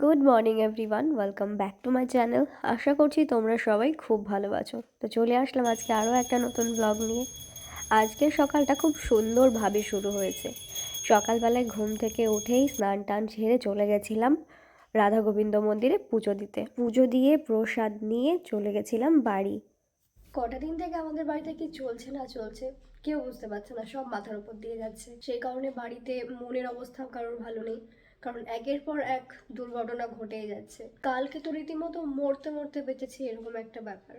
Good morning everyone welcome back to my channel আশা করছি তোমরা সবাই খুব ভালো আছো। তো চলে আসলাম আজকে আরও একটা নতুন ব্লগ নিয়ে। আজকের সকালটা খুব সুন্দরভাবে শুরু হয়েছে। সকালবেলায় ঘুম থেকে উঠেই স্নান টান ছেড়ে চলে গেছিলাম রাধা গোবিন্দ মন্দিরে পুজো দিতে। পুজো দিয়ে প্রসাদ নিয়ে চলে গেছিলাম বাড়ি। কটা দিন থেকে আমাদের বাড়িতে কি চলছে না চলছে, কেউ বুঝতে পারছে না, সব মাথার উপর দিয়ে যাচ্ছে। সেই কারণে বাড়িতে মনের অবস্থা কারোর ভালো নেই। কারণ একের পর এক দুর্ঘটনা ঘটেই যাচ্ছে। কালকে তো রীতিমতো মরতে মরতে বেঁচেছি এরকম একটা ব্যাপার।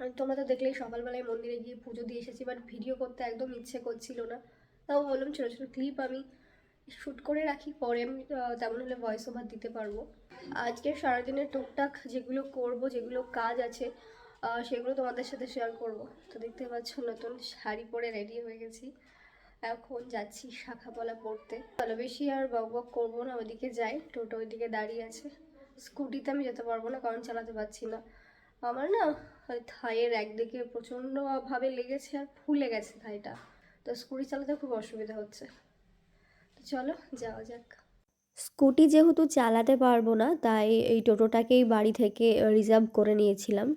আর তোমরা তো দেখলেই সকালবেলায় মন্দিরে গিয়ে পুজো দিয়ে এসেছি বাট ভিডিও করতে একদম ইচ্ছে করছিল না। তাও বললাম, ছোটো ছোটো ক্লিপ আমি শ্যুট করে রাখি, পরে আমি তেমন হলে ভয়েস ওভার দিতে পারব। আজকে সারাদিনের টুকটাক যেগুলো করব, যেগুলো কাজ আছে সেগুলো তোমাদের সাথে শেয়ার করব। তো দেখতে পাচ্ছ নতুন শাড়ি পরে রেডি হয়ে গেছি। এখন যাচ্ছি শাখাপলা পড়তে। ভালো বেশি আর বক বক করব না, ওইদিকে যাই, টোটো ওইদিকে দাঁড়িয়ে আছে। স্কুটিতে আমি যেতে পারব না, কারণ চালাতে পারছি না। আমার না ওই থাইয়ের একদিকে প্রচণ্ডভাবে লেগেছে আর ফুলে গেছে থাইটা। তো স্কুটি চালাতে খুব অসুবিধা হচ্ছে। তো চলো, যাওয়া যাক। স্কুটি যেহেতু চালাতে পারব না, তাই এই টোটোটাকেই বাড়ি থেকে রিজার্ভ করে নিয়েছিলাম।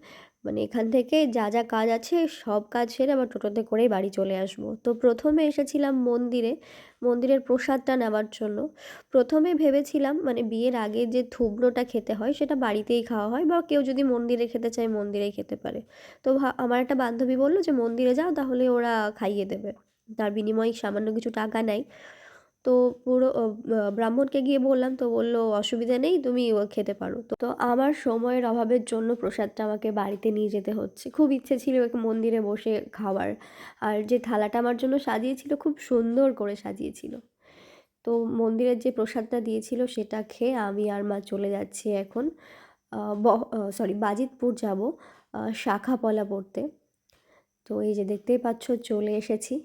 মানে এখান থেকে যা যা কাজ আছে সব কাজ সেরে আবার টোটোতে করেই বাড়ি চলে আসব। তো প্রথমে এসেছিলাম মন্দিরে, মন্দিরের প্রসাদটা নেওয়ার জন্য। প্রথমে ভেবেছিলাম মানে বিয়ের আগে যে থুবড়োটা খেতে হয় সেটা বাড়িতেই খাওয়া হয় বা কেউ যদি মন্দিরে খেতে চায় মন্দিরেই খেতে পারে। তো আমার একটা বান্ধবী বলল যে, মন্দিরে যাও তাহলে ওরা খাইয়ে দেবে। তার বিনিময়ে সামান্য কিছু টাকা নেয়। তো পুরো ব্রাহ্মণকে গিয়ে বললাম, তো বলল, অসুবিধা নেই, তুমি খেতে পারো। তো আমার সময়ের অভাবের জন্য প্রসাদটা আমাকে বাড়িতে নিয়ে যেতে হচ্ছে। খুব ইচ্ছে ছিল ওকে মন্দিরে বসে খাওয়ার। আর যে থালাটা আমার জন্য সাজিয়েছিল, খুব সুন্দর করে সাজিয়েছিল। তো মন্দিরের যে প্রসাদটা দিয়েছিল, সেটা খেয়ে আমি আর মা চলে যাচ্ছি এখন সরি বাজিতপুর যাব শাখাপলা পড়তে। তো এই যে দেখতেই পাচ্ছ, চলে এসেছি।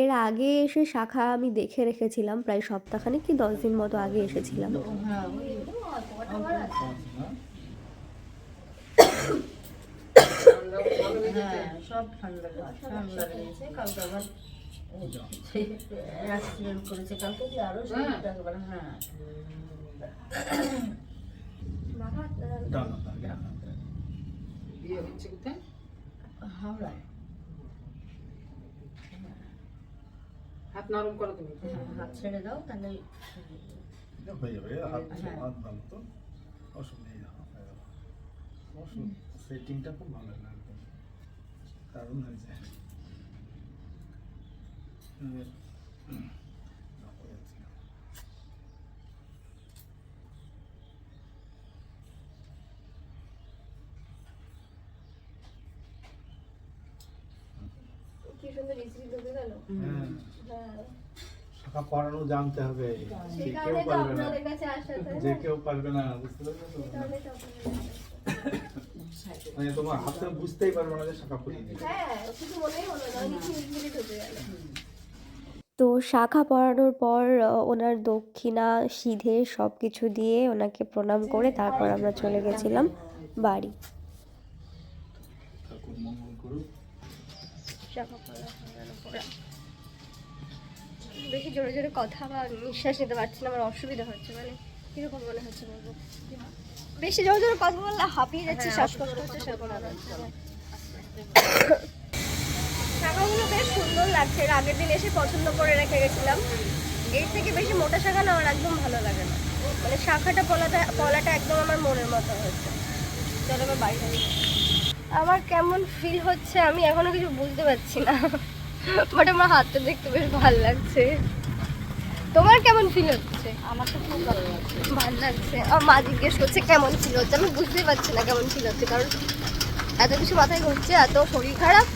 এর আগে এসে শাখা আমি দেখে রেখেছিলাম প্রায় সপ্তাহখানেক কি দশ দিন মতো আগে এসেছিলাম। হ্যাঁ। সব ঠান্ডা ঠান্ডা লেগেছে কালকে আবার অ্যাক্সিডেন্ট করেছে কালকে যে আরও শরীরটা একেবারে হ্যাঁ বিয়ে হচ্ছে কোথায় হাওড়ায়। হাত নরম করো তুমি হ্যাঁ, হাত ছেড়ে দাও তাহলে হয়ে যাবে হাত হ্যাঁ। হাত ভালো তো অসুবিধা নেই সেটিংটা খুব ভালো লাগে দারুণ হয়েছে হুম। দেখো যাচ্ছি। কি সুন্দর রেসিপি ঢুকে গেল হ্যাঁ হ্যাঁ শাখা পড়ানো জানতে হবে। যে কেউ তো পারবে না। যে কেউ পারবে না বুঝতে। মানে তোমার হাতে বুঝতেই পারবে না যে শাখা পড়িয়ে হ্যাঁ কিছু মনেই হলো না কিছু ঢুকে গেল। তো শাখা পড়ানোর পর ওনার দক্ষিণা সিধে সব কিছু দিয়ে ওনাকে প্রণাম করে তারপর আমরা চলে গেছিলাম বাড়ি। ঠাকুর মঙ্গল করুক। শাখা পড়া। বেশি জোরে জোরে কথা বা নিঃশ্বাস নিতে পারছি না আমার অসুবিধা হচ্ছে মানে কীরকম মনে হচ্ছে বলব? বেশি জোরে জোরে কথা বললে হাঁপিয়ে যাচ্ছে শ্বাসকষ্ট হচ্ছে সেরকম মনে হচ্ছে শাখাগুলো বেশ সুন্দর লাগছে এর আগের দিন এসে পছন্দ করে রেখে গেছিলাম। এর থেকে বেশি মোটা শাখা না আমার একদম ভালো লাগে না। মানে শাখাটা পলাটা পলাটা একদম আমার মনের মতো হয়েছে চলো এবার বাড়ি আমার কেমন ফিল হচ্ছে আমি এখনও কিছু বুঝতে পারছি না। বাট আমার হাতটা দেখতে বেশ ভালো লাগছে। তোমার কেমন ফিল হচ্ছে? আমার তো খুব ভালো লাগছে। ভালো লাগছে। আমার মা জিজ্ঞেস করছে কেমন ফিল হচ্ছে? আমি বুঝতেই পারছি না কেমন ফিল হচ্ছে কারণ এত কিছু মাথায় ঘুরছে এত শরীর খারাপ।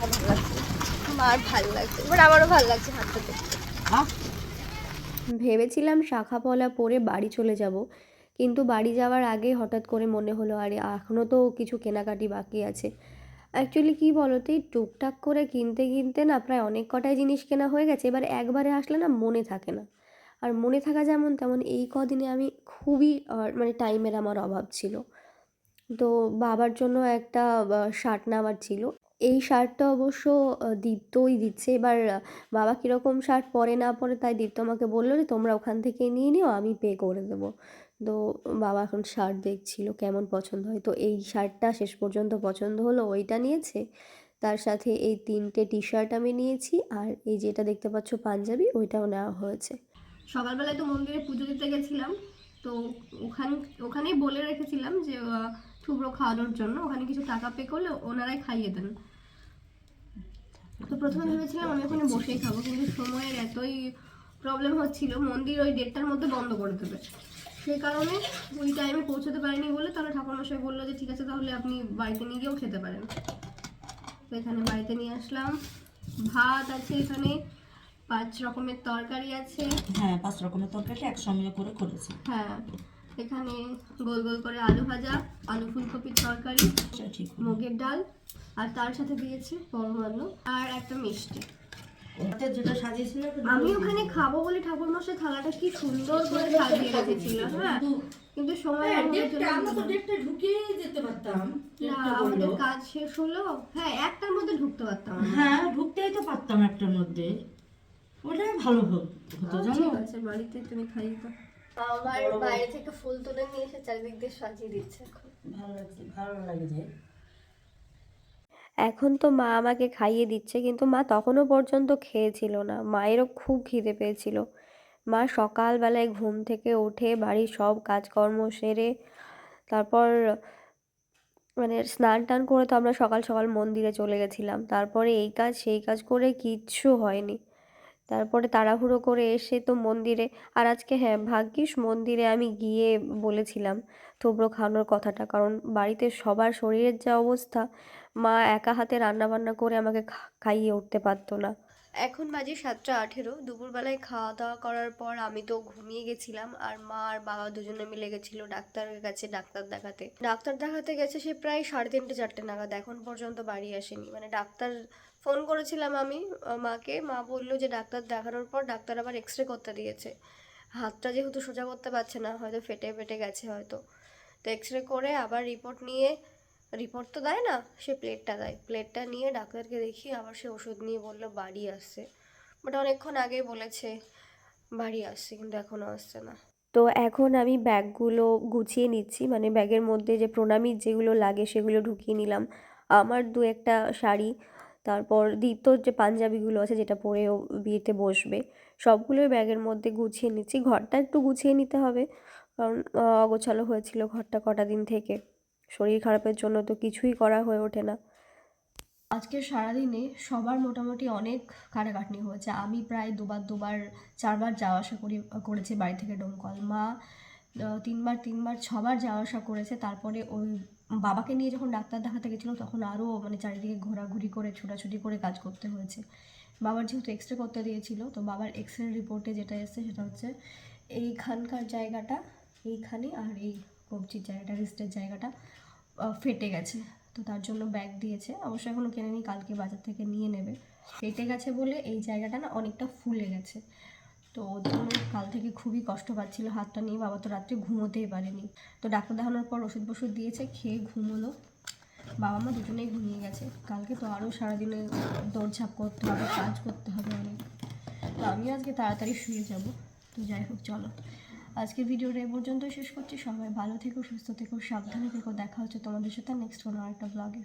ভালো লাগছে। আমার ভালো লাগছে। এবার আমারও ভালো লাগছে হাতটা দেখতে। হ্যাঁ? ভেবেছিলাম শাখা পলা পরে বাড়ি চলে যাব কিন্তু বাড়ি যাওয়ার আগে হঠাৎ করে মনে হলো আরে এখনও তো কিছু কেনাকাটি বাকি আছে। অ্যাকচুয়ালি কী বলো তো এই টুকটাক করে কিনতে কিনতে না প্রায় অনেক কটাই জিনিস কেনা হয়ে গেছে। এবার একবারে আসলে না মনে থাকে না। আর মনে থাকা যেমন তেমন এই কদিনে আমি খুবই মানে টাইমের আমার অভাব ছিল। তো বাবার জন্য একটা শার্ট নেওয়ার ছিল। এই শার্টটা অবশ্য দীপ্তই দিচ্ছে। এবার বাবা কীরকম শার্ট পরে না পরে তাই দীপ্ত আমাকে বলল যে, তোমরা ওখান থেকে নিয়ে নিও, আমি পে করে দেবো। তো বাবা এখন শার্ট দেখছিল কেমন পছন্দ হয়। তো এই শার্টটা শেষ পর্যন্ত পছন্দ হলো, ওইটা নিয়েছে। তার সাথে এই তিনটে টি শার্ট আমি নিয়েছি, আর এই যেটা দেখতে পাচ্ছ পাঞ্জাবি, ওইটাও নেওয়া হয়েছে। সকালবেলায় তো মন্দিরে পুজো দিতে গেছিলাম, তো ওখান, ওখানেই বলে রেখেছিলাম যে থুবড়ো খাওয়ানোর জন্য, ওখানে কিছু টাকা পে করলে ওনারাই খাইয়ে দেন। তো প্রথমে ভেবেছিলাম আমি ওখানে বসেই খাব কিন্তু সময়ের এতই প্রবলেম হচ্ছিল মন্দির ওই ডেটটার মধ্যে বন্ধ করে দেবে। সেই কারণে ওই টাইমে পৌঁছতে পারিনি বলে তাহলে ঠাকুরমশাই বলল যে ঠিক আছে তাহলে আপনি বাড়িতে নিয়ে গিয়েও খেতে পারেন। তো এখানে বাড়িতে নিয়ে আসলাম। ভাত আছে এখানে পাঁচ রকমের তরকারি আছে। হ্যাঁ পাঁচ রকমের তরকারি একসঙ্গে করে করেছি। হ্যাঁ এখানে গোল গোল করে আলু ভাজা আলু ফুলকপির তরকারি। মুগের ডাল আর তার সাথে দিয়েছে পরমান্ন আর একটা মিষ্টি। আমি ওখানে খাব বলে ঠাকুর মশাই থালাটা কি সুন্দর করে সাজিয়ে রেখেছিল হ্যাঁ? কিন্তু সময় হ্যাঁ, ঢুকিয়ে যেতে পারতাম আমাদের কাজ শেষ হলো। হ্যাঁ একটার মধ্যে ঢুকতে পারতাম। হ্যাঁ ঢুকতেই তো পারতাম একটার মধ্যে। ওটাই ভালো হতো জানো? ঠিক আছে বাড়িতে তুমি খাই তো আমার বাইরে থেকে ফুল তুলে নিয়ে এসে চারিদিক দিয়ে সাজিয়ে দিচ্ছে এখন। ভালো লাগছে ভালো লাগে যে। এখন তো মা আমাকে খাইয়ে দিচ্ছে কিন্তু মা তখনও পর্যন্ত খেয়েছিল না। মায়েরও খুব খিদে পেয়েছিল। মা সকালবেলায় ঘুম থেকে উঠে বাড়ির সব কাজকর্ম সেরে তারপর মানে স্নান টান করে তো আমরা সকাল সকাল মন্দিরে চলে গেছিলাম। তারপরে এই কাজ সেই কাজ করে কিচ্ছু হয়নি। তারপরে তাড়াহুড়ো করে এসে তো মন্দিরে, আর আজকে হ্যাঁ ভাগ্যিস মন্দিরে আমি গিয়ে বলেছিলাম থুবড়ো খাওয়ানোর কথাটা। কারণ বাড়িতে সবার শরীরের যা অবস্থা, মা একা হাতে রান্না বান্না করে আমাকে খাইয়ে উঠতে পারতো না। এখন বাজে সাতটা আঠেরো, দুপুরবেলায় খাওয়া দাওয়া করার পর আমি তো ঘুমিয়ে গেছিলাম, আর মা আর বাবা দুজনে মিলে গেছিল ডাক্তারের কাছে ডাক্তার দেখাতে। ডাক্তার দেখাতে গেছে সে প্রায় সাড়ে তিনটে, চারটে নাগাদ, এখন পর্যন্ত বাড়ি আসেনি। মানে ডাক্তার ফোন করেছিলাম আমি মাকে। মা বলল যে ডাক্তার দেখানোর পর ডাক্তার আবার এক্স রে করতে দিয়েছে। হাতটা যেহেতু সোজা করতে পারছে না, হয়তো ফেটে ফেটে গেছে হয়তো। তো এক্স রে করে আবার রিপোর্ট নিয়ে, রিপোর্ট তো দেয় না, সে প্লেটটা দেয়। প্লেটটা নিয়ে ডাক্তারকে দেখিয়ে আবার সে ওষুধ নিয়ে বলল, বাড়ি আসছে। বাট অনেকক্ষণ আগেই বলেছে, বাড়ি আসছে, কিন্তু এখনও আসছে না। তো এখন আমি ব্যাগগুলো গুছিয়ে নিচ্ছি মানে ব্যাগের মধ্যে যে প্রণামীর যেগুলো লাগে সেগুলো ঢুকিয়ে নিলাম। আমার দু একটা শাড়ি তারপর দ্বিতীয় যে পাঞ্জাবিগুলো আছে যেটা পরেও বিয়েতে বসবে, সবগুলোই ব্যাগের মধ্যে গুছিয়ে নিচ্ছি। ঘরটা একটু গুছিয়ে নিতে হবে, কারণ অগোছালো হয়েছিল ঘরটা কটা দিন থেকে। শরীর খারাপের জন্য তো কিছুই করা হয়ে ওঠে না। আজকে সারাদিনে সবার মোটামুটি অনেক কাটাকাটনি হয়েছে। আমি প্রায় দুবার দুবার, চারবার যাওয়া আসা করি, করেছি বাড়ি থেকে ডোমকল। মা তিনবার তিনবার, ছবার যাওয়া আসা করেছে। তারপরে ওই বাবাকে নিয়ে যখন ডাক্তার দেখাতে গেছিল, তখন আরও মানে চারিদিকে ঘোরাঘুরি করে, ছোটাছুটি করে কাজ করতে হয়েছে। বাবার যেহেতু এক্স রে করতে দিয়েছিল, তো বাবার এক্স রে রিপোর্টে যেটা এসছে, সেটা হচ্ছে এইখানকার জায়গাটা, এইখানে আর এই কবজির জায়গাটা রিস্টের জায়গাটা ফেটে গেছে। তো তার জন্য ব্যাগ দিয়েছে। অবশ্য এখনও কেনেনি, কালকে বাজার থেকে নিয়ে নেবে। ফেটে গেছে বলে এই জায়গাটা না অনেকটা ফুলে গেছে। তো ওর জন্য কাল থেকে খুবই কষ্ট পাচ্ছিল, হাতটা নিয়ে বাবা তো রাত্রে ঘুমোতেই পারেনি। তো ডাক্তার দেখানোর পর ওষুধ ফষুধ দিয়েছে, খেয়ে ঘুমোলো। বাবা মা দুজনেই ঘুমিয়ে গেছে। কালকে তো আরও সারাদিনে দৌড়ঝাঁপ করতে হবে, কাজ করতে হবে অনেক। তো আমিও আজকে তাড়াতাড়ি শুয়ে যাব। তো যাই হোক, চলো। আজকের ভিডিওটা এ পর্যন্তই শেষ করছি। সবাই ভালো থেকো, সুস্থ থেকো, সাবধানে থেকো। দেখা হচ্ছে তোমাদের সাথে নেক্সট কোনো আরেকটা ব্লগে